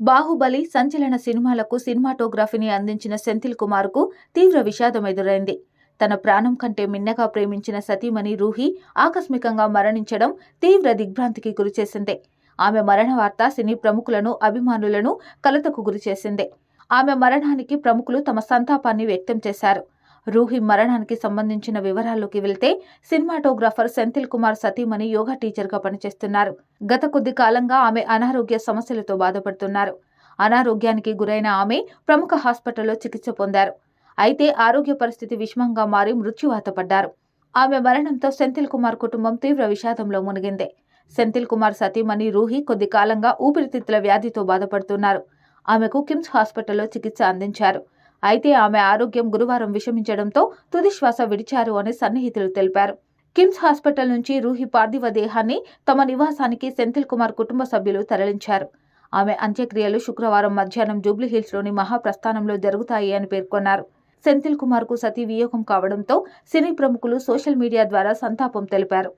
బాహుబలి సంచలన సినిమాలకు సినిమాటోగ్రఫీని అందించిన సెంథిల్ కుమార్కు తీవ్ర విషాదం ఎదురైంది. తన ప్రాణం కంటే మిన్నగా ప్రేమించిన సతీమణి రూహి ఆకస్మికంగా మరణించడం తీవ్ర దిగ్భ్రాంతికి గురిచేసింది. ఆమె మరణ వార్త సినీ ప్రముఖులను అభిమానులను కలతకు గురిచేసింది. ఆమె మరణానికి ప్రముఖులు తమ సంతాపాన్ని వ్యక్తం చేశారు. రూహి మరణానికి సంబంధించిన వివరాల్లోకి వెళ్తే సినిమాటోగ్రాఫర్ సెంథిల్ కుమార్ సతీమణి యోగా టీచర్గా పనిచేస్తున్నారు. గత కొద్ది కాలంగా ఆమె అనారోగ్య సమస్యలతో బాధపడుతున్నారు. అనారోగ్యానికి గురైన ఆమె ప్రముఖ హాస్పిటల్లో చికిత్స పొందారు. అయితే ఆరోగ్య పరిస్థితి విషమంగా మారి మృత్యువాత పడ్డారు. ఆమె మరణంతో సెంథిల్ కుమార్ కుటుంబం తీవ్ర విషాదంలో మునిగింది. సెంథిల్ కుమార్ సతీమణి రూహి కొద్ది కాలంగా ఊపిరితిత్తుల వ్యాధితో బాధపడుతున్నారు. ఆమెకు కిమ్స్ హాస్పిటల్లో చికిత్స అందించారు. అయితే ఆమె ఆరోగ్యం గురువారం విషమించడంతో తుది శ్వాస విడిచారు అని సన్నిహితులు తెలిపారు. కిమ్స్ హాస్పిటల్ నుంచి రూహి పార్థివ దేహాన్ని తమ నివాసానికి సెంథిల్ కుమార్ కుటుంబ సభ్యులు తరలించారు. ఆమె అంత్యక్రియలు శుక్రవారం మధ్యాహ్నం జూబ్లీహిల్స్లోని మహాప్రస్థానంలో జరుగుతాయి అని పేర్కొన్నారు. సెంథిల్ కుమార్కు సతీ వియోగం కావడంతో సినీ ప్రముఖులు సోషల్ మీడియా ద్వారా సంతాపం తెలిపారు.